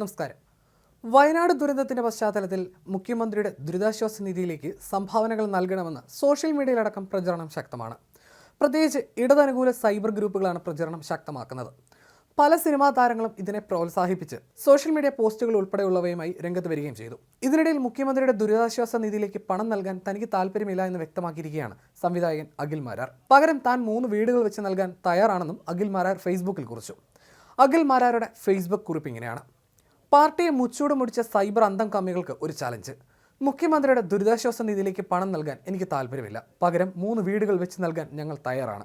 നമസ്കാരം. വയനാട് ദുരന്തത്തിന്റെ പശ്ചാത്തലത്തിൽ മുഖ്യമന്ത്രിയുടെ ദുരിതാശ്വാസ നിധിയിലേക്ക് സംഭാവനകൾ നൽകണമെന്ന് സോഷ്യൽ മീഡിയയിലടക്കം പ്രചരണം ശക്തമാണ്. പ്രത്യേകിച്ച് ഇടതനുകൂല സൈബർ ഗ്രൂപ്പുകളാണ് പ്രചരണം ശക്തമാക്കുന്നത്. പല സിനിമാ താരങ്ങളും ഇതിനെ പ്രോത്സാഹിപ്പിച്ച് സോഷ്യൽ മീഡിയ പോസ്റ്റുകൾ ഉൾപ്പെടെയുള്ളവയുമായി രംഗത്ത് വരികയും ചെയ്തു. ഇതിനിടയിൽ മുഖ്യമന്ത്രിയുടെ ദുരിതാശ്വാസ നിധിയിലേക്ക് പണം നൽകാൻ തനിക്ക് താല്പര്യമില്ല എന്ന് വ്യക്തമാക്കിയിരിക്കുകയാണ് സംവിധായകൻ അഖിൽ മാരാർ. പകരം താൻ മൂന്ന് വീടുകൾ വെച്ച് നൽകാൻ തയ്യാറാണെന്നും അഖിൽ മാരാർ ഫേസ്ബുക്കിൽ കുറിച്ചു. അഖിൽ മാരാരുടെ ഫേസ്ബുക്ക് കുറിപ്പ് ഇങ്ങനെയാണ്. പാർട്ടിയെ മുച്ചൂട് മുടിച്ച സൈബർ അന്തം കമ്മികൾക്ക് ഒരു ചലഞ്ച്. മുഖ്യമന്ത്രിയുടെ ദുരിതാശ്വാസ നിധിയിലേക്ക് പണം നൽകാൻ എനിക്ക് താല്പര്യമില്ല. പകരം മൂന്ന് വീടുകൾ വെച്ച് നൽകാൻ ഞങ്ങൾ തയ്യാറാണ്.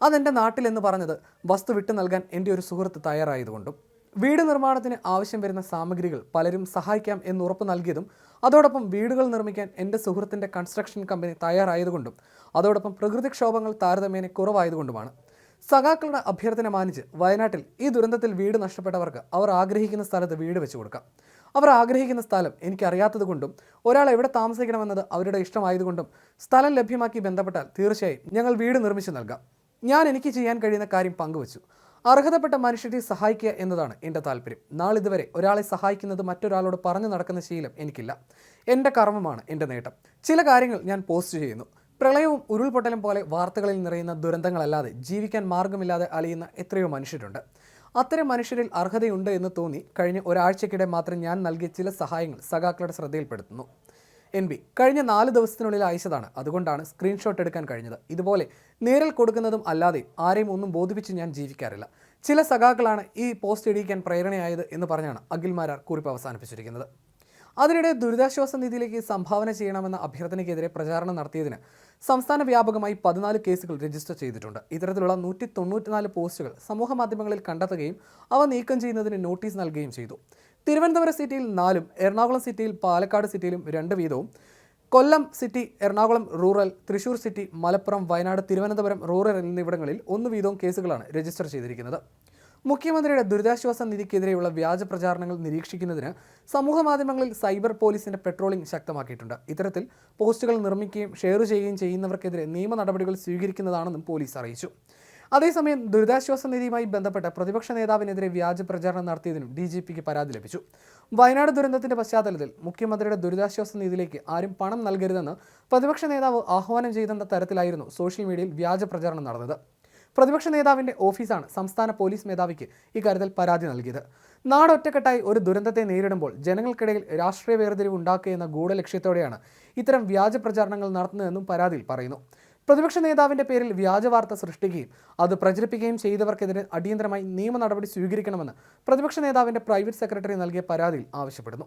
അതെന്റെ നാട്ടിലെന്ന് പറഞ്ഞത് വസ്തു വിട്ടു നൽകാൻ എന്റെ ഒരു സുഹൃത്ത് തയ്യാറായതുകൊണ്ടും വീട് നിർമ്മാണത്തിന് ആവശ്യം വരുന്ന സാമഗ്രികൾ പലരും സഹായിക്കാം എന്ന് ഉറപ്പ് നൽകിയതും അതോടൊപ്പം വീടുകൾ നിർമ്മിക്കാൻ എന്റെ സുഹൃത്തിന്റെ കൺസ്ട്രക്ഷൻ കമ്പനി തയ്യാറായതുകൊണ്ടും അതോടൊപ്പം പ്രകൃതിക്ഷോഭങ്ങൾ താരതമ്യേന കുറവായതുകൊണ്ടുമാണ്. സഖാക്കളുടെ അഭ്യർത്ഥന മാനിച്ച് വയനാട്ടിൽ ഈ ദുരന്തത്തിൽ വീട് നഷ്ടപ്പെട്ടവർക്ക് അവർ ആഗ്രഹിക്കുന്ന സ്ഥലത്ത് വീട് വെച്ചു കൊടുക്കാം. അവർ ആഗ്രഹിക്കുന്ന സ്ഥലം എനിക്കറിയാത്തത് കൊണ്ടും ഒരാൾ എവിടെ താമസിക്കണമെന്നത് അവരുടെ ഇഷ്ടമായതുകൊണ്ടും സ്ഥലം ലഭ്യമാക്കി ബന്ധപ്പെട്ടാൽ തീർച്ചയായും ഞങ്ങൾ വീട് നിർമ്മിച്ചു നൽകാം. ഞാൻ എനിക്ക് ചെയ്യാൻ കഴിയുന്ന കാര്യം പങ്കുവച്ചു. അർഹതപ്പെട്ട മനുഷ്യരെ സഹായിക്കുക എന്നതാണ് എന്റെ താല്പര്യം. നാളിതുവരെ ഒരാളെ സഹായിക്കുന്നത് മറ്റൊരാളോട് പറഞ്ഞു നടക്കുന്ന ശീലം എനിക്കില്ല. എന്റെ കർമ്മമാണ് എന്റെ നേട്ടം. ചില കാര്യങ്ങൾ ഞാൻ പോസ്റ്റ് ചെയ്യുന്നു. പ്രളയവും ഉരുൾപൊട്ടലും പോലെ വാർത്തകളിൽ നിറയുന്ന ദുരന്തങ്ങളല്ലാതെ ജീവിക്കാൻ മാർഗമില്ലാതെ അലയുന്ന എത്രയോ മനുഷ്യരുണ്ട്. അത്തരം മനുഷ്യരിൽ അർഹതയുണ്ട് എന്ന് തോന്നി കഴിഞ്ഞ ഒരാഴ്ചക്കിടെ മാത്രം ഞാൻ നൽകിയ ചില സഹായങ്ങൾ സഖാക്കളുടെ ശ്രദ്ധയിൽപ്പെടുത്തുന്നു. എൻ ബി കഴിഞ്ഞ നാല് ദിവസത്തിനുള്ളിൽ അയച്ചതാണ്. അതുകൊണ്ടാണ് സ്ക്രീൻഷോട്ട് എടുക്കാൻ കഴിഞ്ഞത്. ഇതുപോലെ നേരിൽ കൊടുക്കുന്നതും അല്ലാതെ ആരെയും ഒന്നും ബോധിപ്പിച്ച് ഞാൻ ജീവിക്കാറില്ല. ചില സഖാക്കളാണ് ഈ പോസ്റ്റ് ഇടിയിക്കാൻ പ്രേരണയായത് എന്ന് പറഞ്ഞാണ് അഖിൽ മാരാർ കുറിപ്പ് അവസാനിപ്പിച്ചിരിക്കുന്നത്. അതിനിടെ ദുരിതാശ്വാസ നിധിയിലേക്ക് സംഭാവന ചെയ്യണമെന്ന അഭ്യർത്ഥനയ്ക്കെതിരെ പ്രചാരണം നടത്തിയതിന് സംസ്ഥാന വ്യാപകമായി പതിനാല് കേസുകൾ രജിസ്റ്റർ ചെയ്തിട്ടുണ്ട്. ഇത്തരത്തിലുള്ള നൂറ്റി തൊണ്ണൂറ്റിനാല് പോസ്റ്റുകൾ സമൂഹ മാധ്യമങ്ങളിൽ കണ്ടെത്തുകയും അവ നീക്കം ചെയ്യുന്നതിന് നോട്ടീസ് നൽകുകയും ചെയ്തു. തിരുവനന്തപുരം സിറ്റിയിൽ നാലും എറണാകുളം സിറ്റിയിൽ പാലക്കാട് സിറ്റിയിലും രണ്ട് വീതവും Kollam city Ernakulam rural Thrissur city Malappuram Wayanad Thiruvananthapuram rural എന്നിവിടങ്ങളിൽ ഒന്ന് വീതവും കേസുകളാണ് രജിസ്റ്റർ ചെയ്തിരിക്കുന്നത്. മുഖ്യമന്ത്രിയുടെ ദുരിതാശ്വാസ നിധിക്കെതിരെയുള്ള വ്യാജ പ്രചാരണങ്ങൾ നിരീക്ഷിക്കുന്നതിന് സമൂഹ മാധ്യമങ്ങളിൽ സൈബർ പോലീസിന്റെ പെട്രോളിംഗ് ശക്തമാക്കിയിട്ടുണ്ട്. ഇത്തരത്തിൽ പോസ്റ്റുകൾ നിർമ്മിക്കുകയും ഷെയർ ചെയ്യുകയും ചെയ്യുന്നവർക്കെതിരെ നിയമ നടപടികൾ സ്വീകരിക്കുന്നതാണെന്നും പോലീസ് അറിയിച്ചു. അതേസമയം ദുരിതാശ്വാസ നിധിയുമായി ബന്ധപ്പെട്ട് പ്രതിപക്ഷ നേതാവിനെതിരെ വ്യാജ പ്രചാരണം നടത്തിയതിനും ഡി ജി പിക്ക് പരാതി ലഭിച്ചു. വയനാട് ദുരന്തത്തിന്റെ പശ്ചാത്തലത്തിൽ മുഖ്യമന്ത്രിയുടെ ദുരിതാശ്വാസ നിധിയിലേക്ക് ആരും പണം നൽകരുതെന്ന് പ്രതിപക്ഷ നേതാവ് ആഹ്വാനം ചെയ്തെന്ന തരത്തിലായിരുന്നു സോഷ്യൽ മീഡിയയിൽ വ്യാജ പ്രചാരണം നടന്നത്. പ്രതിപക്ഷ നേതാവിന്റെ ഓഫീസാണ് സംസ്ഥാന പോലീസ് മേധാവിക്ക് ഇക്കാര്യത്തിൽ പരാതി നൽകിയത്. നാടൊറ്റക്കെട്ടായി ഒരു ദുരന്തത്തെ നേരിടുമ്പോൾ ജനങ്ങൾക്കിടയിൽ രാഷ്ട്രീയ വേർതിരിവ് ഉണ്ടാക്കുക എന്ന ഗൂഢലക്ഷ്യത്തോടെയാണ് ഇത്തരം വ്യാജ പ്രചാരണങ്ങൾ നടത്തുന്നതെന്നും പരാതിയിൽ പറയുന്നു. പ്രതിപക്ഷ നേതാവിന്റെ പേരിൽ വ്യാജവാർത്ത സൃഷ്ടിക്കുകയും അത് പ്രചരിപ്പിക്കുകയും ചെയ്തവർക്കെതിരെ അടിയന്തരമായി നിയമ നടപടി സ്വീകരിക്കണമെന്ന് പ്രതിപക്ഷ നേതാവിന്റെ പ്രൈവറ്റ് സെക്രട്ടറി നൽകിയ പരാതിയിൽ ആവശ്യപ്പെടുന്നു.